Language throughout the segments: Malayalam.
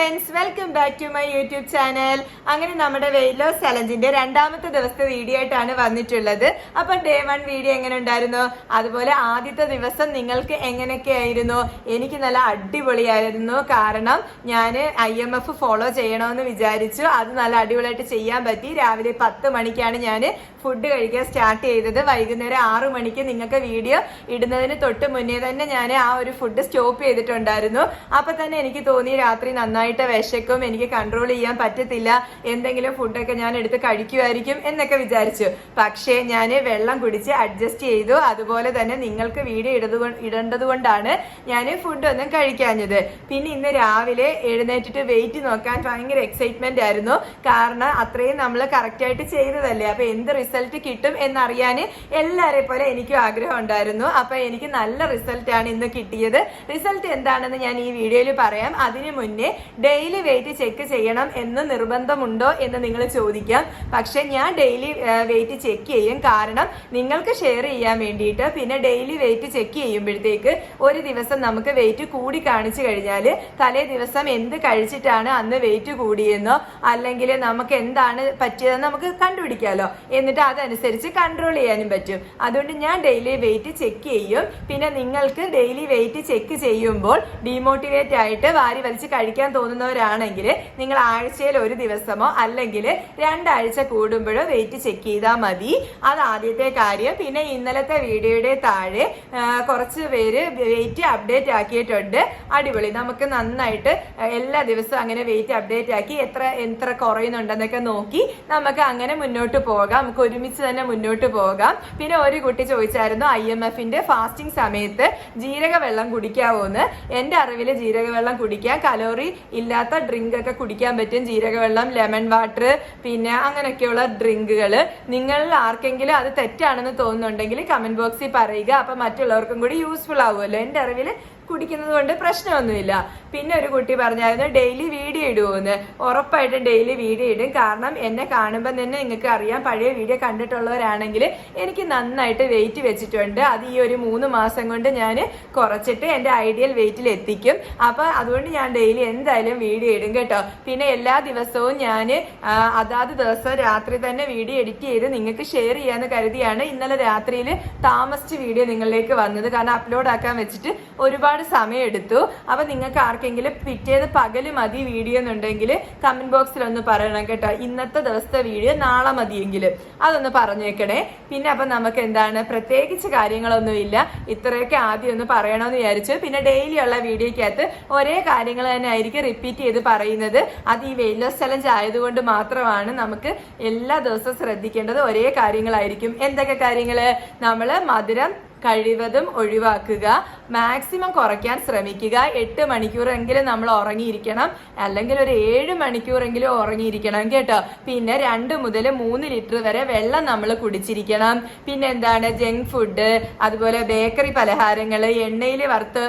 Friends welcome back to my YouTube channel അങ്ങനെ നമ്മുടെ വെയിറ്റ് ലോസ് ചലഞ്ചിന്റെ രണ്ടാമത്തെ ദിവസത്തെ വീഡിയോ ആയിട്ടാണ് വന്നിട്ടുള്ളത്. അപ്പൊ ഡേ വൺ വീഡിയോ എങ്ങനെ ഉണ്ടായിരുന്നു? അതുപോലെ ആദ്യത്തെ ദിവസം നിങ്ങൾക്ക് എങ്ങനെയൊക്കെ ആയിരുന്നു? എനിക്ക് നല്ല അടിപൊളിയായിരുന്നു. കാരണം ഞാൻ ഐ എം എഫ് ഫോളോ ചെയ്യണമെന്ന് വിചാരിച്ചു. അത് നല്ല അടിപൊളിയായിട്ട് ചെയ്യാൻ പറ്റി. രാവിലെ പത്ത് മണിക്കാണ് ഞാൻ ഫുഡ് കഴിക്കാൻ സ്റ്റാർട്ട് ചെയ്തത്. വൈകുന്നേരം ആറു മണിക്ക് നിങ്ങൾക്ക് വീഡിയോ ഇടുന്നതിന് തൊട്ട് മുന്നേ തന്നെ ഞാൻ ആ ഒരു ഫുഡ് സ്റ്റോപ്പ് ചെയ്തിട്ടുണ്ടായിരുന്നു. അപ്പൊ തന്നെ എനിക്ക് തോന്നി രാത്രി നന്നായിട്ട് വിശക്കും എനിക്ക് കൺട്രോൾ ചെയ്യാൻ പറ്റത്തില്ല എന്തെങ്കിലും ഫുഡൊക്കെ ഞാൻ എടുത്ത് കഴിക്കുമായിരിക്കും എന്നൊക്കെ വിചാരിച്ചു. പക്ഷേ ഞാൻ വെള്ളം കുടിച്ച് അഡ്ജസ്റ്റ് ചെയ്തു. അതുപോലെ തന്നെ നിങ്ങൾക്ക് വീഡിയോ ഇടത് ഇടേണ്ടത് കൊണ്ടാണ് ഞാൻ ഫുഡൊന്നും കഴിക്കാഞ്ഞത്. പിന്നെ ഇന്ന് രാവിലെ എഴുന്നേറ്റിട്ട് വെയിറ്റ് നോക്കാൻ ഭയങ്കര എക്സൈറ്റ്മെന്റ് ആയിരുന്നു. കാരണം അത്രയും നമ്മൾ കറക്റ്റ് ആയിട്ട് ചെയ്തതല്ലേ. അപ്പൊ എന്ത് റിസൾട്ട് കിട്ടും എന്നറിയാൻ എല്ലാരെ പോലെ എനിക്കും ആഗ്രഹം ഉണ്ടായിരുന്നു. അപ്പൊ എനിക്ക് നല്ല റിസൾട്ടാണ് ഇന്ന് കിട്ടിയത്. റിസൾട്ട് എന്താണെന്ന് ഞാൻ ഈ വീഡിയോയിൽ പറയാം. അതിനു മുന്നേ ഡെയിലി വെയിറ്റ് ചെക്ക് ചെയ്യണം എന്ന് നിർബന്ധമുണ്ടോ എന്ന് നിങ്ങൾ ചോദിക്കാം. പക്ഷെ ഞാൻ ഡെയിലി വെയിറ്റ് ചെക്ക് ചെയ്യും. കാരണം നിങ്ങൾക്ക് ഷെയർ ചെയ്യാൻ വേണ്ടിയിട്ട് പിന്നെ ഡെയിലി വെയിറ്റ് ചെക്ക് ചെയ്യുമ്പോഴത്തേക്ക് ഒരു ദിവസം നമുക്ക് വെയിറ്റ് കൂടി കാണിച്ചു കഴിഞ്ഞാൽ തലേ ദിവസം എന്ത് കഴിച്ചിട്ടാണ് അന്ന് വെയിറ്റ് കൂടിയെന്നോ അല്ലെങ്കിൽ നമുക്ക് എന്താണ് പറ്റിയതെന്ന് നമുക്ക് കണ്ടുപിടിക്കാമല്ലോ എന്നിട്ട് അതനുസരിച്ച് കൺട്രോൾ ചെയ്യാനും പറ്റും. അതുകൊണ്ട് ഞാൻ ഡെയിലി വെയിറ്റ് ചെക്ക് ചെയ്യും. പിന്നെ നിങ്ങൾക്ക് ഡെയിലി വെയിറ്റ് ചെക്ക് ചെയ്യുമ്പോൾ ഡീമോട്ടിവേറ്റ് ആയിട്ട് വാരി വലിച്ച് കഴിക്കാൻ തോന്നുന്നവരാണെങ്കിൽ നിങ്ങൾ ആഴ്ചയിൽ ഒരു ദിവസമോ അല്ലെങ്കിൽ രണ്ടാഴ്ച കൂടുമ്പോഴോ വെയിറ്റ് ചെക്ക് ചെയ്താൽ മതി. അത് ആദ്യത്തെ കാര്യം. പിന്നെ ഇന്നലത്തെ വീഡിയോയുടെ താഴെ കുറച്ച് പേര് വെയിറ്റ് അപ്ഡേറ്റ് ആക്കിയിട്ടുണ്ട്. അടിപൊളി. നമുക്ക് നന്നായിട്ട് എല്ലാ ദിവസവും അങ്ങനെ വെയിറ്റ് അപ്ഡേറ്റ് ആക്കി എത്ര എത്ര കുറയുന്നുണ്ടെന്നൊക്കെ നോക്കി നമുക്ക് അങ്ങനെ മുന്നോട്ട് പോകാം. നമുക്ക് ഒരുമിച്ച് തന്നെ മുന്നോട്ട് പോകാം. പിന്നെ ഒരു കുട്ടി ചോദിച്ചായിരുന്നു ഐ എം എഫിന്റെ ഫാസ്റ്റിംഗ് സമയത്ത് ജീരക വെള്ളം കുടിക്കാവോന്ന്. എന്റെ അറിവിൽ ജീരക വെള്ളം കുടിക്കാൻ കലോറി ഇല്ലാത്ത ഡ്രിങ്ക് ഒക്കെ കുടിക്കാൻ പറ്റും. ജീരക വെള്ളം ലെമൺ വാട്ടർ പിന്നെ അങ്ങനെയൊക്കെയുള്ള ഡ്രിങ്കുകൾ നിങ്ങളിൽ ആർക്കെങ്കിലും അത് തെറ്റാണെന്ന് തോന്നുന്നുണ്ടെങ്കിൽ കമന്റ് ബോക്സിൽ പറയുക. അപ്പൊ മറ്റുള്ളവർക്കും കൂടി യൂസ്ഫുൾ ആവുമല്ലോ. എന്റെ അറിവിൽ കുടിക്കുന്നത് കൊണ്ട് പ്രശ്നമൊന്നുമില്ല. പിന്നെ ഒരു കുട്ടി പറഞ്ഞായിരുന്നു ഡെയിലി വീഡിയോ ഇടുമെന്ന് ഉറപ്പായിട്ടും ഡെയിലി വീഡിയോ ഇടും. കാരണം എന്നെ കാണുമ്പോൾ തന്നെ നിങ്ങൾക്ക് അറിയാം പഴയ വീഡിയോ കണ്ടിട്ടുള്ളവരാണെങ്കിൽ എനിക്ക് നന്നായിട്ട് വെയിറ്റ് വെച്ചിട്ടുണ്ട്. അത് ഈ ഒരു മൂന്ന് മാസം കൊണ്ട് ഞാൻ കുറച്ചിട്ട് എന്റെ ഐഡിയൽ വെയിറ്റിൽ എത്തിക്കും. അപ്പോൾ അതുകൊണ്ട് ഞാൻ ഡെയിലി എന്തായാലും വീഡിയോ ഇടും കേട്ടോ. പിന്നെ എല്ലാ ദിവസവും ഞാൻ അതാത് ദിവസം രാത്രി തന്നെ വീഡിയോ എഡിറ്റ് ചെയ്ത് നിങ്ങൾക്ക് ഷെയർ ചെയ്യാമെന്ന് കരുതിയാണ് ഇന്നലെ രാത്രിയിൽ താമസിച്ച് വീഡിയോ നിങ്ങളിലേക്ക് വന്നത്. കാരണം അപ്ലോഡ് ആക്കാൻ വെച്ചിട്ട് ഒരുപാട് സമയം എടുത്തു അപ്പൊ നിങ്ങൾക്ക് ആർക്കെങ്കിലും പിറ്റേത് പകൽ മതി വീഡിയോ എന്നുണ്ടെങ്കിൽ കമന്റ് ബോക്സിൽ ഒന്ന് പറയണം കേട്ടോ. ഇന്നത്തെ ദിവസത്തെ വീഡിയോ നാളെ മതിയെങ്കിൽ. അതൊന്ന് പറഞ്ഞേക്കണേ. പിന്നെ അപ്പൊ നമുക്ക് എന്താണ്? പ്രത്യേകിച്ച് കാര്യങ്ങളൊന്നുമില്ല ഇത്രയൊക്കെ ആദ്യം ഒന്ന് പറയണമെന്ന് വിചാരിച്ചു. പിന്നെ ഡെയിലി ഉള്ള വീഡിയോക്കകത്ത് ഒരേ കാര്യങ്ങൾ തന്നെ ആയിരിക്കും റിപ്പീറ്റ് ചെയ്ത് പറയുന്നത്. അത് ഈ വെയിറ്റ് ലോസ് ചലഞ്ച് ആയതുകൊണ്ട് മാത്രമാണ് നമുക്ക് എല്ലാ ദിവസവും ശ്രദ്ധിക്കേണ്ടത് ഒരേ കാര്യങ്ങളായിരിക്കും. എന്തൊക്കെ കാര്യങ്ങൾ? നമ്മൾ മധുരം കഴിവതും ഒഴിവാക്കുക. മാക്സിമം കുറയ്ക്കാൻ ശ്രമിക്കുക. എട്ട് മണിക്കൂറെങ്കിലും നമ്മൾ ഉറങ്ങിയിരിക്കണം. അല്ലെങ്കിൽ ഒരു ഏഴ് മണിക്കൂറെങ്കിലും ഉറങ്ങിയിരിക്കണം കേട്ടോ. പിന്നെ രണ്ട് മുതൽ മൂന്ന് ലിറ്റർ വരെ വെള്ളം നമ്മൾ കുടിച്ചിരിക്കണം. പിന്നെ എന്താണ്? ജങ്ക് ഫുഡ് അതുപോലെ ബേക്കറി പലഹാരങ്ങൾ എണ്ണയിൽ വറുത്ത്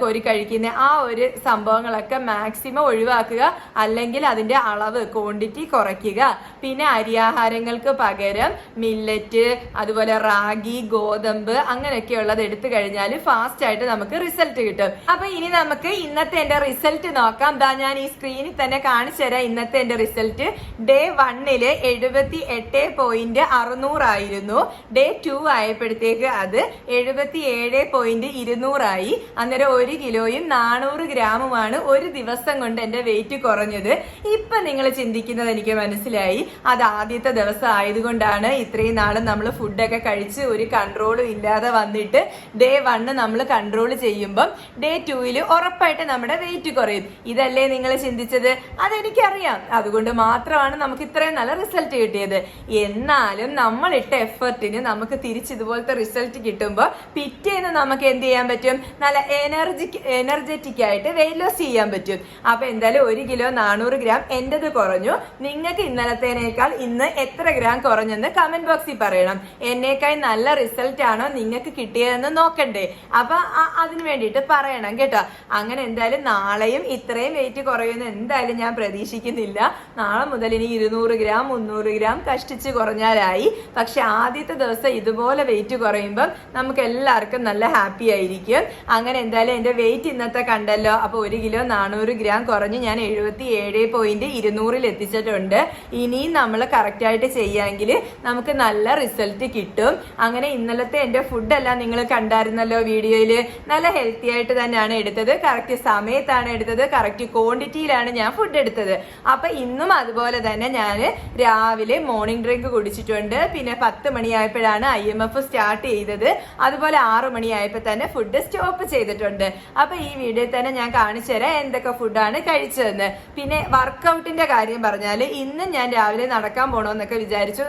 കൊരി കഴിക്കുന്ന ആ ഒരു സംഭവങ്ങളൊക്കെ മാക്സിമം ഒഴിവാക്കുക. അല്ലെങ്കിൽ അതിന്റെ അളവ് ക്വാണ്ടിറ്റി കുറയ്ക്കുക. പിന്നെ അരിയാഹാരങ്ങൾക്ക് പകരം മില്ലറ്റ് അതുപോലെ റാഗി ഗോതമ്പ് അങ്ങനെയൊക്കെയുള്ളത് എടുത്തു കഴിഞ്ഞാൽ ഫാസ്റ്റ് ആയിട്ട് നമുക്ക് റിസൾട്ട് കിട്ടും. അപ്പൊ ഇനി നമുക്ക് ഇന്നത്തെ എന്റെ റിസൾട്ട് നോക്കാം. ദാ ഞാൻ ഈ സ്ക്രീനിൽ തന്നെ കാണിച്ചു തരാം ഇന്നത്തെ എന്റെ റിസൾട്ട് ഡേ വണ്ണിൽ എഴുപത്തി എട്ട് പോയിന്റ് അറുന്നൂറായിരുന്നു ഡേ ടു ആയപ്പോഴത്തേക്ക് അത് എഴുപത്തി ഏഴ് പോയിന്റ് ഇരുന്നൂറായി അന്നേരം ഒരു കിലോയും നാനൂറ് ഗ്രാമുമാണ് ഒരു ദിവസം കൊണ്ട് എന്റെ വെയിറ്റ് കുറഞ്ഞത്. ഇപ്പൊ നിങ്ങൾ ചിന്തിക്കുന്നത് എനിക്ക് മനസ്സിലായി. അത് ആദ്യത്തെ ദിവസം ആയതുകൊണ്ടാണ് ഇത്രയും നാളും നമ്മൾ ഫുഡൊക്കെ കഴിച്ച് ഒരു കൺട്രോളും ഇല്ലാതെ വന്നിട്ട് ഡേ വണ്ണ് നമ്മൾ കൺട്രോൾ ചെയ്യുമ്പം ഡേ ടൂവിൽ ഉറപ്പായിട്ട് നമ്മുടെ വെയിറ്റ് കുറയും. ഇതല്ലേ നിങ്ങൾ ചിന്തിച്ചത്? അതെനിക്കറിയാം. അതുകൊണ്ട് മാത്രമാണ് നമുക്ക് ഇത്രയും നല്ല റിസൾട്ട് കിട്ടിയത്. എന്നാലും നമ്മൾ ഇട്ട എഫർട്ടിന് നമുക്ക് തിരിച്ച് ഇതുപോലത്തെ റിസൾട്ട് കിട്ടുമ്പോൾ പിറ്റേന്ന് നമുക്ക് എന്ത് ചെയ്യാൻ പറ്റും? നല്ല എനർജി എനർജറ്റിക് ആയിട്ട് വെയിറ്റ് ലോസ് ചെയ്യാൻ പറ്റും. അപ്പൊ എന്തായാലും ഒരു കിലോ നാനൂറ് ഗ്രാം എന്റെത് കുറഞ്ഞു. നിങ്ങൾക്ക് ഇന്നലത്തേനേക്കാൾ ഇന്ന് എത്ര ഗ്രാം കുറഞ്ഞെന്ന് കമന്റ് ബോക്സിൽ പറയണം. എന്നേക്കാൾ നല്ല റിസൾട്ട് ആണോ നിങ്ങൾക്ക് കിട്ടിയതെന്ന് നോക്കണ്ടേ. അപ്പൊ അതിന് വേണ്ടിയിട്ട് പറയണം കേട്ടോ. അങ്ങനെ എന്തായാലും നാളെയും ഇത്രയും വെയിറ്റ് കുറയുമെന്ന് എന്തായാലും ഞാൻ പ്രതീക്ഷിക്കുന്നില്ല. നാളെ മുതൽ ഇനി ഇരുന്നൂറ് ഗ്രാം മുന്നൂറ് ഗ്രാം കഷ്ടിച്ച് കുറഞ്ഞാലായി. പക്ഷെ ആദ്യത്തെ ദിവസം ഇതുപോലെ വെയിറ്റ് കുറയുമ്പം നമുക്ക് എല്ലാവർക്കും നല്ല ഹാപ്പി ആയിരിക്കും. അങ്ങനെ എന്തായാലും എന്റെ വെയിറ്റ് ഇന്നത്തെ കണ്ടല്ലോ. അപ്പോൾ ഒരു കിലോ നാനൂറ് ഗ്രാം കുറഞ്ഞ് ഞാൻ എഴുപത്തി ഏഴ് പോയിന്റ് ഇരുന്നൂറിൽ എത്തിച്ചിട്ടുണ്ട്. ഇനിയും നമ്മൾ കറക്റ്റായിട്ട് ചെയ്യാമെങ്കിൽ നമുക്ക് നല്ല റിസൾട്ട് കിട്ടും. അങ്ങനെ ഇന്നലത്തെ എന്റെ ഫുഡെല്ലാം നിങ്ങൾ കണ്ടായിരുന്നല്ലോ വീഡിയോയിൽ. നല്ല ഹെൽത്തി ആയിട്ട് തന്നെയാണ് എടുത്തത്. കറക്റ്റ് സമയത്താണ് എടുത്തത്. കറക്റ്റ് ക്വാണ്ടിറ്റിയിലാണ് ഞാൻ ഫുഡ് എടുത്തത്. അപ്പൊ ഇന്നും അതുപോലെ തന്നെ ഞാൻ രാവിലെ മോർണിംഗ് ഡ്രിങ്ക് കുടിച്ചിട്ടുണ്ട്. പിന്നെ പത്ത് മണിയായപ്പോഴാണ് ഐ എം എഫ് സ്റ്റാർട്ട് ചെയ്തത്. അതുപോലെ ആറു മണിയായപ്പോൾ തന്നെ ഫുഡ് സ്റ്റോപ്പ് ചെയ്തിട്ടുണ്ട്. അപ്പൊ ഈ വീഡിയോയിൽ തന്നെ ഞാൻ കാണിച്ചു തരാം എന്തൊക്കെ ഫുഡാണ് കഴിച്ചതെന്ന്. പിന്നെ വർക്കൗട്ടിന്റെ കാര്യം പറഞ്ഞാൽ ഇന്നും ഞാൻ രാവിലെ നടക്കാൻ പോകണമെന്നൊക്കെ വിചാരിച്ചു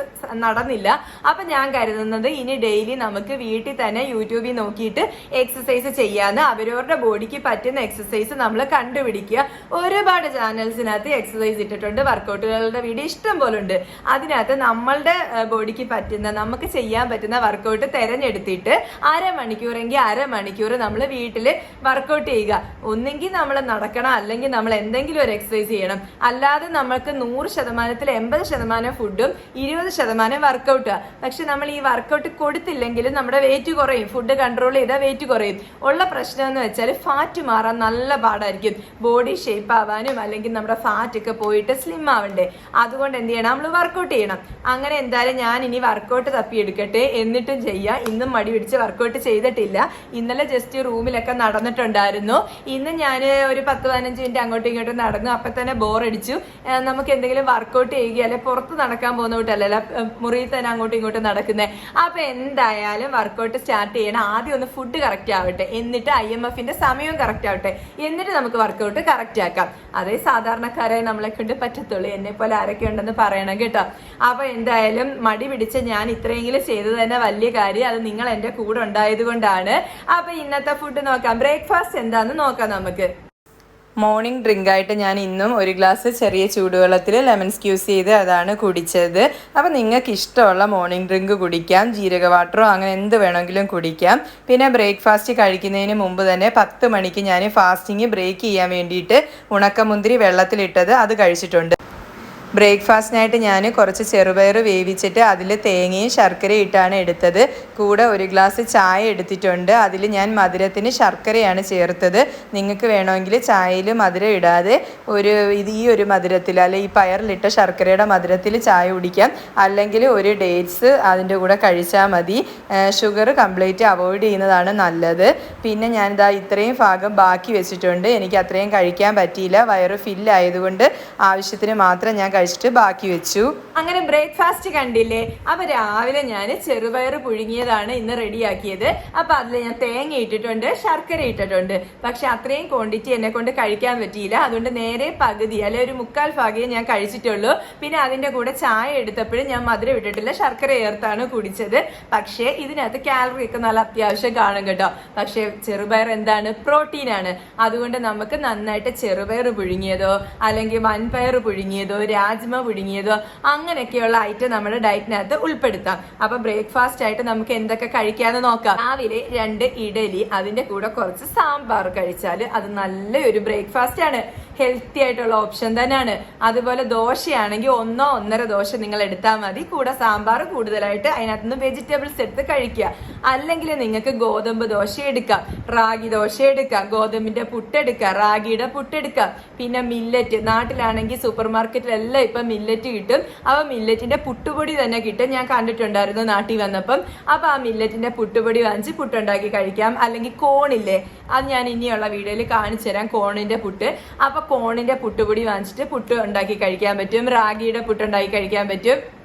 നടന്നില്ല. അപ്പൊ ഞാൻ കരുതുന്നത് ഇനി ഡെയിലി നമുക്ക് വീട്ടിൽ തന്നെ യൂട്യൂബിൽ നോക്കിയിട്ട് എക്സസൈസ് ചെയ്യാന്ന് അവരവരുടെ ബോഡിക്ക് പറ്റുന്ന എക്സസൈസ് നമ്മൾ കണ്ടുപിടിക്കുക. ഒരുപാട് ചാനൽസിനകത്ത് എക്സസൈസ് ഇട്ടിട്ടുണ്ട്. വർക്കൗട്ടുകളുടെ വീഡിയോ ഇഷ്ടം പോലെ ഉണ്ട് അതിനകത്ത് നമ്മളുടെ ബോഡിക്ക് പറ്റുന്ന നമുക്ക് ചെയ്യാൻ പറ്റുന്ന വർക്കൗട്ട് തിരഞ്ഞെടുത്തിട്ട് അരമണിക്കൂറെങ്കിൽ അരമണിക്കൂർ നമ്മൾ വീട്ടിൽ വർക്കൗട്ട് ചെയ്യുക. ഒന്നെങ്കിൽ നമ്മൾ നടക്കണം അല്ലെങ്കിൽ നമ്മൾ എന്തെങ്കിലും ഒരു എക്സസൈസ് ചെയ്യണം. അല്ലാതെ നമ്മൾക്ക് നൂറ് ശതമാനത്തിൽ എൺപത് ശതമാനം ഫുഡും ഇരുപത് ശതമാനം വർക്കൗട്ടാണ് പക്ഷെ നമ്മൾ ഈ വർക്കൗട്ട് കൊടുത്തില്ലെങ്കിലും നമ്മുടെ വെയിറ്റ് കുറയും. ഫുഡ് കൺട്രോൾ ചെയ്താൽ വെയിറ്റ് കുറയും. ഉള്ള പ്രശ്നം എന്ന് വെച്ചാൽ ഫാറ്റ് മാറാൻ നല്ല പാടായിരിക്കും. ബോഡി ഷേപ്പ് ആവാനും അല്ലെങ്കിൽ നമ്മുടെ ഫാറ്റ് ഒക്കെ പോയിട്ട് സ്ലിം ആവണ്ടേ. അതുകൊണ്ട് എന്ത് ചെയ്യണം? നമ്മൾ വർക്കൗട്ട് ചെയ്യണം. അങ്ങനെ എന്തായാലും ഞാൻ ഇനി വർക്കൗട്ട് തപ്പിയെടുക്കട്ടെ എന്നിട്ടും ചെയ്യാം. ഇന്നും മടി പിടിച്ച് വർക്കൗട്ട് ചെയ്തിട്ടില്ല. ഇന്നലെ ജസ്റ്റ് റൂമിലൊക്കെ നടന്നിട്ടുണ്ടായിരുന്നു. ഇന്ന് ഞാൻ ഒരു പത്ത് പതിനഞ്ച് മിനിറ്റ് അങ്ങോട്ടും ഇങ്ങോട്ടും നടന്നു. അപ്പം തന്നെ ബോറടിച്ചു നമുക്ക് എന്തെങ്കിലും വർക്കൗട്ട് ചെയ്യുക അല്ലെ പുറത്ത് നടക്കാൻ പോകുന്ന കൂട്ടല്ലല്ലോ മുറിയിൽ തന്നെ അങ്ങോട്ടും ഇങ്ങോട്ടും നടക്കുന്നത് അപ്പം എന്തായാലും വർക്കൗട്ട് സ്റ്റാർട്ട് ചെയ്യണം. ആദ്യം ഒന്ന് ഫുഡ് കറക്റ്റ് ആവട്ടെ. എന്നിട്ട് ഐ എം എഫിന്റെ സമയവും കറക്റ്റ് ആവട്ടെ. എന്നിട്ട് നമുക്ക് വർക്കൗട്ട് കറക്റ്റ് ആക്കാം. അതേ സാധാരണക്കാരെ നമ്മളെ കൊണ്ട് പറ്റത്തുള്ളൂ. എന്നെ പോലെ ആരൊക്കെ ഉണ്ടെന്ന് പറയണം കേട്ടോ. അപ്പൊ എന്തായാലും മടി പിടിച്ച് ഞാൻ ഇത്രയെങ്കിലും ചെയ്തത് തന്നെ വലിയ കാര്യം. അത് നിങ്ങൾ എന്റെ കൂടെ ഉണ്ടായത് കൊണ്ടാണ്. അപ്പൊ ഇന്നത്തെ ഫുഡ് നോക്കാം. ബ്രേക്ക്ഫാസ്റ്റ് എന്താന്ന് നോക്കാം നമുക്ക്. മോർണിംഗ് ഡ്രിങ്ക് ആയിട്ട് ഞാൻ ഇന്നും ഒരു ഗ്ലാസ് ചെറിയ ചൂടുവെള്ളത്തിൽ ലെമൺ സ്ക്യൂസ് ചെയ്ത് അതാണ് കുടിച്ചത്. അപ്പോൾ നിങ്ങൾക്ക് ഇഷ്ടമുള്ള മോർണിംഗ് ഡ്രിങ്ക് കുടിക്കാം. ജീരക വാട്ടറോ അങ്ങനെ എന്ത് വേണമെങ്കിലും കുടിക്കാം. പിന്നെ ബ്രേക്ക്ഫാസ്റ്റ് കഴിക്കുന്നതിന് മുമ്പ് തന്നെ പത്ത് മണിക്ക് ഞാൻ ഫാസ്റ്റിംഗ് ബ്രേക്ക് ചെയ്യാൻ വേണ്ടിയിട്ട് ഉണക്കമുന്തിരി വെള്ളത്തിലിട്ടത് അത് കഴിച്ചിട്ടുണ്ട്. ബ്രേക്ക്ഫാസ്റ്റിനായിട്ട് ഞാൻ കുറച്ച് ചെറുപയർ വേവിച്ചിട്ട് അതിൽ തേങ്ങയും ശർക്കരയും ഇട്ടാണ് എടുത്തത്. കൂടെ ഒരു ഗ്ലാസ് ചായ എടുത്തിട്ടുണ്ട്. അതിൽ ഞാൻ മധുരത്തിന് ശർക്കരയാണ് ചേർത്തത്. നിങ്ങൾക്ക് വേണമെങ്കിൽ ചായയിൽ മധുരം ഇടാതെ ഒരു ഇത് ഈ ഒരു മധുരത്തിൽ അല്ലെ ഈ പയറിലിട്ട ശർക്കരയുടെ മധുരത്തിൽ ചായ കുടിക്കാം. അല്ലെങ്കിൽ ഒരു ഡേറ്റ്സ് അതിന്റെ കൂടെ കഴിച്ചാൽ മതി. ഷുഗർ കംപ്ലീറ്റ് അവോയ്ഡ് ചെയ്യുന്നതാണ് നല്ലത്. പിന്നെ ഞാനിതാ ഇത്രയും ഭാഗം ബാക്കി വെച്ചിട്ടുണ്ട്. എനിക്ക് അത്രയും കഴിക്കാൻ പറ്റിയില്ല. വയറ് ഫില്ലായതുകൊണ്ട് ആവശ്യത്തിന് മാത്രം ഞാൻ കഴിച്ചിട്ട് ബാക്കി വെച്ചു. അങ്ങനെ ബ്രേക്ക്ഫാസ്റ്റ് കണ്ടില്ലേ? അപ്പൊ രാവിലെ ഞാൻ ചെറുപയർ പുഴുങ്ങിയതാണ് ഇന്ന് റെഡിയാക്കിയത്. അപ്പൊ അതിൽ ഞാൻ തേങ്ങ ഇട്ടിട്ടുണ്ട് ശർക്കര ഇട്ടിട്ടുണ്ട്. പക്ഷെ അത്രയും ക്വാണ്ടിറ്റി എന്നെ കൊണ്ട് കഴിക്കാൻ പറ്റിയില്ല. അതുകൊണ്ട് നേരെ പകുതി അല്ലെ ഒരു മുക്കാൽ ഭാഗ്യം ഞാൻ കഴിച്ചിട്ടുള്ളൂ. പിന്നെ അതിന്റെ കൂടെ ചായ എടുത്തപ്പോഴും ഞാൻ മധുരം ഇട്ടിട്ടില്ല ശർക്കര ചേർത്താണ് കുടിച്ചത്. പക്ഷേ ഇതിനകത്ത് കാലറി ഒക്കെ നല്ല അത്യാവശ്യം കാണും കേട്ടോ. പക്ഷേ ചെറുപയർ എന്താണ്? പ്രോട്ടീൻ ആണ്. അതുകൊണ്ട് നമുക്ക് നന്നായിട്ട് ചെറുപയർ പുഴുങ്ങിയതോ അല്ലെങ്കിൽ വൻപയർ പുഴുങ്ങിയതോ രാജ്മ പുഴുങ്ങിയതോ. അങ്ങനെയൊക്കെയുള്ള ഐറ്റം നമ്മുടെ ഡയറ്റിനകത്ത് ഉൾപ്പെടുത്താം. അപ്പൊ ബ്രേക്ക്ഫാസ്റ്റ് ആയിട്ട് നമുക്ക് എന്തൊക്കെ കഴിക്കാന്ന് നോക്കാം. രാവിലെ രണ്ട് ഇഡലി അതിന്റെ കൂടെ കുറച്ച് സാമ്പാർ കഴിച്ചാൽ അത് നല്ലൊരു ബ്രേക്ക്ഫാസ്റ്റ് ആണ്. ഹെൽത്തി ആയിട്ടുള്ള ഓപ്ഷൻ തന്നെയാണ്. അതുപോലെ ദോശയാണെങ്കിൽ ഒന്നോ ഒന്നര ദോശ നിങ്ങൾ എടുത്താൽ മതി. കൂടെ സാമ്പാർ കൂടുതലായിട്ട് അതിനകത്ത് നിന്ന് വെജിറ്റബിൾസ് എടുത്ത് കഴിക്കുക. അല്ലെങ്കിൽ നിങ്ങൾക്ക് ഗോതമ്പ് ദോശ എടുക്കാം. റാഗി ദോശ എടുക്കാം. ഗോതമ്പിന്റെ പുട്ടെടുക്കാം റാഗിയുടെ പുട്ടെടുക്കാം പിന്നെ മില്ലറ്റ് നാട്ടിലാണെങ്കിൽ സൂപ്പർ മാർക്കറ്റിലെല്ലാം ഇപ്പം മില്ലറ്റ് കിട്ടും. അപ്പോൾ മില്ലറ്റിന്റെ പുട്ടുപൊടി തന്നെ കിട്ടും. ഞാൻ കണ്ടിട്ടുണ്ടായിരുന്നു നാട്ടിൽ വന്നപ്പം. അപ്പോൾ ആ മില്ലറ്റിന്റെ പുട്ടുപൊടി വാങ്ങിച്ച് പുട്ടുണ്ടാക്കി കഴിക്കാം. അല്ലെങ്കിൽ കോണില്ലേ അത് ഞാൻ ഇനിയുള്ള വീഡിയോയിൽ കാണിച്ചു തരാം കോണിന്റെ പുട്ട്. അപ്പൊ കോണിന്റെ പുട്ടുപൊടി വാങ്ങിച്ചിട്ട് പുട്ട് ഉണ്ടാക്കി കഴിക്കാൻ പറ്റും. റാഗിയുടെ പുട്ട് ഉണ്ടാക്കി കഴിക്കാൻ പറ്റും.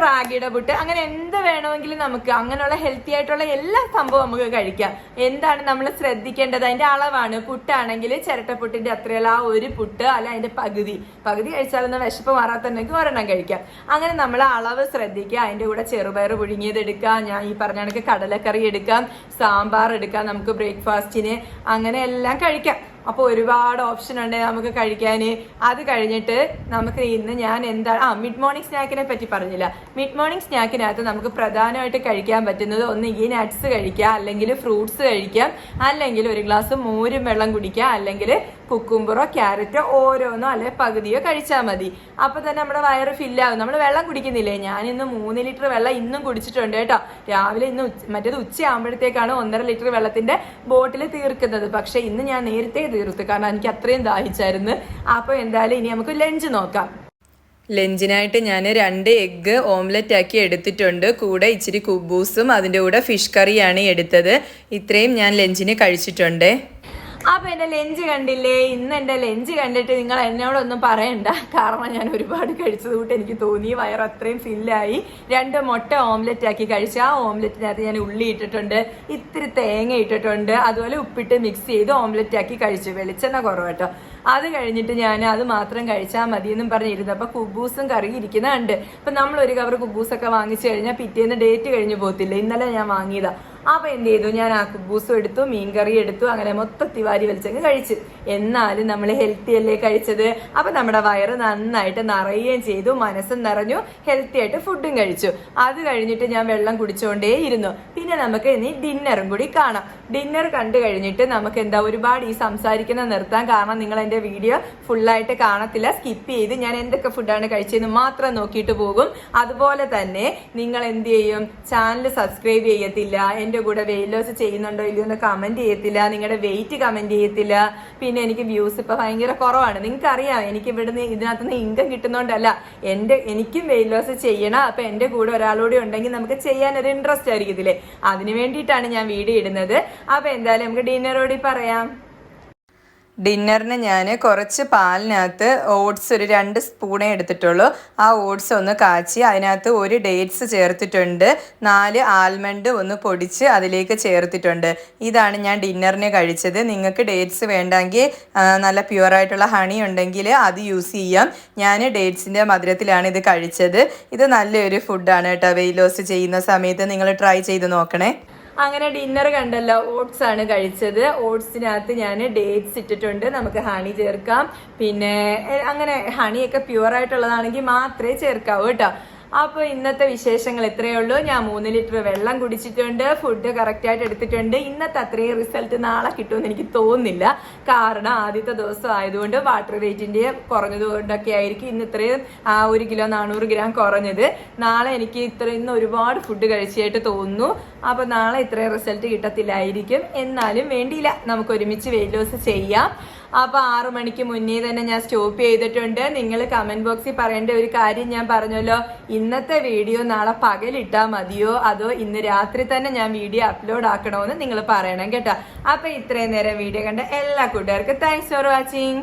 റാഗിയുടെ പുട്ട്. അങ്ങനെ എന്ത് വേണമെങ്കിലും നമുക്ക് അങ്ങനെയുള്ള ഹെൽത്തി ആയിട്ടുള്ള എല്ലാ സംഭവം നമുക്ക് കഴിക്കാം. എന്താണ് നമ്മൾ ശ്രദ്ധിക്കേണ്ടത്? അതിന്റെ അളവാണ്. പുട്ടാണെങ്കിൽ ചിരട്ടപ്പുട്ടിന്റെ അത്രയുള്ള ആ ഒരു പുട്ട് അല്ല അതിന്റെ പകുതി. പകുതി കഴിച്ചാലൊന്നും വിശപ്പ് മാറാത്തുണ്ടെങ്കിൽ ഒരെണ്ണം കഴിക്കാം. അങ്ങനെ നമ്മൾ അളവ് ശ്രദ്ധിക്കുക. അതിന്റെ കൂടെ ചെറുപയർ പുഴുങ്ങിയത് എടുക്കാം. ഞാൻ ഈ പറഞ്ഞ കണക്ക് കടലക്കറി എടുക്കാം. സാമ്പാർ എടുക്കാം. നമുക്ക് ബ്രേക്ക്ഫാസ്റ്റിന് അങ്ങനെ എല്ലാം കഴിക്കാം. അപ്പോൾ ഒരുപാട് ഓപ്ഷൻ ഉണ്ട് നമുക്ക് കഴിക്കാൻ അത് കഴിഞ്ഞിട്ട് നമുക്ക് ഇന്ന് ഞാൻ എന്താണ് ആ മിഡ് മോർണിംഗ് സ്നാക്കിനെ പറ്റി പറഞ്ഞില്ല. മിഡ് മോർണിംഗ് സ്നാക്കിനകത്ത് നമുക്ക് പ്രധാനമായിട്ട് കഴിക്കാൻ പറ്റുന്നത് ഒന്ന് ഈ നട്ട്സ് കഴിക്കാം അല്ലെങ്കിൽ ഫ്രൂട്ട്സ് കഴിക്കാം അല്ലെങ്കിൽ ഒരു ഗ്ലാസ് മോരും വെള്ളം കുടിക്കാം അല്ലെങ്കിൽ കുക്കുംബറോ ക്യാരറ്റോ ഓരോന്നോ അല്ലെ പകുതിയോ കഴിച്ചാൽ മതി. അപ്പൊ തന്നെ നമ്മുടെ വയറ് ഫില്ലാകും നമ്മൾ വെള്ളം കുടിക്കുന്നില്ലേ? ഞാൻ ഇന്ന് മൂന്ന് ലിറ്റർ വെള്ളം ഇന്നും കുടിച്ചിട്ടുണ്ട് കേട്ടോ. രാവിലെ ഇന്ന് മറ്റേത് ഉച്ചയാകുമ്പോഴത്തേക്കാണ് ഒന്നര ലിറ്റർ വെള്ളത്തിന്റെ ബോട്ടിൽ തീർക്കുന്നത്. പക്ഷെ ഇന്ന് ഞാൻ നേരത്തെ തീർത്തു. കാരണം എനിക്ക് അത്രയും ദാഹിച്ചായിരുന്നു. അപ്പൊ എന്തായാലും ഇനി നമുക്ക് ലഞ്ച് നോക്കാം. ലഞ്ചിനായിട്ട് ഞാൻ രണ്ട് എഗ്ഗ് ഓംലെറ്റ് ആക്കി എടുത്തിട്ടുണ്ട്. കൂടെ ഇച്ചിരി കുബൂസും അതിന്റെ കൂടെ ഫിഷ് കറിയാണ് എടുത്തത്. ഇത്രയും ഞാൻ ലഞ്ചിന് കഴിച്ചിട്ടുണ്ട്. അപ്പൊ എന്റെ ലഞ്ച് കണ്ടില്ലേ? ഇന്ന് എന്റെ ലഞ്ച് കണ്ടിട്ട് നിങ്ങൾ എന്നോടൊന്നും പറയണ്ട. കാരണം ഞാൻ ഒരുപാട് കഴിച്ചത് കൂട്ട് എനിക്ക് തോന്നി. വയർ അത്രയും ഫില്ലായി. രണ്ട് മുട്ട ഓംലെറ്റ് ആക്കി കഴിച്ചു. ആ ഓംലെറ്റിനകത്ത് ഞാൻ ഉള്ളി ഇട്ടിട്ടുണ്ട്. ഇത്തിരി തേങ്ങ ഇട്ടിട്ടുണ്ട്. അതുപോലെ ഉപ്പിട്ട് മിക്സ് ചെയ്ത് ഓംലെറ്റ് ആക്കി കഴിച്ചു. വെളിച്ചെണ്ണ കുറവ് കേട്ടോ. അത് കഴിഞ്ഞിട്ട് ഞാൻ അത് മാത്രം കഴിച്ചാൽ മതി എന്നും പറഞ്ഞിരുന്നു അപ്പൊ കുബൂസും കറി ഇരിക്കുന്നുണ്ട്. അപ്പൊ നമ്മൾ ഒരു കവർ കുബൂസൊക്കെ വാങ്ങിച്ചു കഴിഞ്ഞാൽ പിറ്റേന്ന് ഡേറ്റ് കഴിഞ്ഞു പോകത്തില്ല? ഇന്നലെ ഞാൻ വാങ്ങിയതാ. അപ്പൊ എന്ത് ചെയ്തു? ഞാൻ ആ കുബൂസും എടുത്തു മീൻകറി എടുത്തു അങ്ങനെ മൊത്തത്തിൽ വാരി വലിച്ചങ്ങ് കഴിച്ചു. എന്നാലും നമ്മൾ ഹെൽത്തി അല്ലേ കഴിച്ചത്? അപ്പൊ നമ്മുടെ വയറ് നന്നായിട്ട് നിറയുകയും ചെയ്തു മനസ്സും നിറഞ്ഞു ഹെൽത്തി ആയിട്ട് ഫുഡും കഴിച്ചു. അത് കഴിഞ്ഞിട്ട് ഞാൻ വെള്ളം കുടിച്ചുകൊണ്ടേ ഇരുന്നു പിന്നെ നമുക്ക് ഇനി ഡിന്നറും കൂടി കാണാം. ഡിന്നർ കണ്ടു കഴിഞ്ഞിട്ട് നമുക്ക് എന്താ ഒരുപാട് ഈ സംസാരിക്കുന്ന നിർത്താൻ കാരണം നിങ്ങൾ എന്റെ വീഡിയോ ഫുള്ളായിട്ട് കാണത്തില്ല. സ്കിപ്പ് ചെയ്ത് ഞാൻ എന്തൊക്കെ ഫുഡാണ് കഴിച്ചതെന്ന് മാത്രം നോക്കിയിട്ട് പോകും. അതുപോലെ തന്നെ നിങ്ങൾ എന്ത് ചെയ്യും? ചാനൽ സബ്സ്ക്രൈബ് ചെയ്യത്തില്ല. എന്റെ കൂടെ വെയിറ്റ് ലോസ് ചെയ്യുന്നുണ്ടോ ഇല്ലയോ എന്ന് കമന്റ് ചെയ്യത്തില്ല. നിങ്ങളുടെ വെയിറ്റ് കമന്റ് ചെയ്യത്തില്ല. പിന്നെ എനിക്ക് വ്യൂസ് ഇപ്പൊ ഭയങ്കര കുറവാണ്. നിങ്ങൾക്ക് അറിയാം എനിക്ക് ഇവിടുന്ന് ഇതിനകത്ത് നിന്ന് ഇൻകം കിട്ടുന്നോണ്ടല്ല. എന്റെ എനിക്കും വെയിറ്റ് ലോസ് ചെയ്യണം. അപ്പൊ എന്റെ കൂടെ ഒരാളൂടെ ഉണ്ടെങ്കിൽ നമുക്ക് ചെയ്യാൻ ഒരു ഇൻട്രസ്റ്റ് ആയിരിക്കത്തില്ലേ? അതിന് വേണ്ടിയിട്ടാണ് ഞാൻ വീഡിയോ ഇടുന്നത്. അപ്പൊ എന്തായാലും നമുക്ക് ഡിന്നറോടി പറയാം. ഡിന്നറിന് ഞാൻ കുറച്ച് പാലിനകത്ത് ഓട്സ് ഒരു രണ്ട് സ്പൂണേ എടുത്തിട്ടുള്ളൂ. ആ ഓട്സ് ഒന്ന് കാച്ചി അതിനകത്ത് ഒരു ഡേറ്റ്സ് ചേർത്തിട്ടുണ്ട്. നാല് ആൽമണ്ട് ഒന്ന് പൊടിച്ച് അതിലേക്ക് ചേർത്തിട്ടുണ്ട്. ഇതാണ് ഞാൻ ഡിന്നറിന് കഴിച്ചത്. നിങ്ങൾക്ക് ഡേറ്റ്സ് വേണ്ടെങ്കിൽ നല്ല പ്യുവറായിട്ടുള്ള ഹണി ഉണ്ടെങ്കിൽ അത് യൂസ് ചെയ്യാം. ഞാൻ ഡേറ്റ്സിന്റെ മധുരത്തിലാണ് ഇത് കഴിച്ചത്. ഇത് നല്ലൊരു ഫുഡാണ് കേട്ടോ. വെയിറ്റ് ലോസ് ചെയ്യുന്ന സമയത്ത് നിങ്ങൾ ട്രൈ ചെയ്ത് നോക്കണേ. അങ്ങനെ ഡിന്നർ കണ്ടല്ലോ ഓട്സ് ആണ് കഴിച്ചത്. ഓട്സിനകത്ത് ഞാൻ ഡേറ്റ്സ് ഇട്ടിട്ടുണ്ട്. നമുക്ക് ഹണി ചേർക്കാം. പിന്നെ അങ്ങനെ ഹണിയൊക്കെ പ്യുവർ ആയിട്ടുള്ളതാണെങ്കിൽ മാത്രമേ ചേർക്കാവൂ കേട്ടോ. അപ്പോൾ ഇന്നത്തെ വിശേഷങ്ങൾ ഇത്രയേ ഉള്ളൂ. ഞാൻ മൂന്ന് ലിറ്റർ വെള്ളം കുടിച്ചിട്ടുണ്ട്. ഫുഡ് കറക്റ്റായിട്ട് എടുത്തിട്ടുണ്ട്. ഇന്നത്തെ അത്രയും റിസൾട്ട് നാളെ കിട്ടുമെന്ന് എനിക്ക് തോന്നുന്നില്ല. കാരണം ആദ്യത്തെ ദിവസം ആയതുകൊണ്ട് വാട്ടർ വെയിറ്റിന്റെ കുറഞ്ഞത് കൊണ്ടൊക്കെ ആയിരിക്കും ഇന്ന് ഇത്രയും ഒരു കിലോ നാനൂറ് ഗ്രാം കുറഞ്ഞത്. നാളെ എനിക്ക് ഇത്ര ഒരുപാട് ഫുഡ് കഴിച്ചായിട്ട് തോന്നുന്നു. അപ്പൊ നാളെ ഇത്രയും റിസൾട്ട് കിട്ടത്തില്ലായിരിക്കും. എന്നാലും വേണ്ടിയില്ല. നമുക്ക് ഒരുമിച്ച് വെയിറ്റ് ലോസ് ചെയ്യാം. അപ്പൊ ആറു മണിക്ക് മുന്നേ തന്നെ ഞാൻ സ്റ്റോപ്പ് ചെയ്തിട്ടുണ്ട്. നിങ്ങൾ കമന്റ് ബോക്സിൽ പറയേണ്ട ഒരു കാര്യം ഞാൻ പറഞ്ഞല്ലോ. ഇന്നത്തെ വീഡിയോ നാളെ പകലിട്ടാ മതിയോ? അതോ ഇന്ന് രാത്രി തന്നെ ഞാൻ വീഡിയോ അപ്ലോഡ് ആക്കണോന്ന് നിങ്ങൾ പറയണം കേട്ടോ. അപ്പൊ ഇത്രയും നേരം വീഡിയോ കണ്ട എല്ലാ കൂട്ടുകാർക്കും താങ്ക്സ് ഫോർ വാച്ചിങ്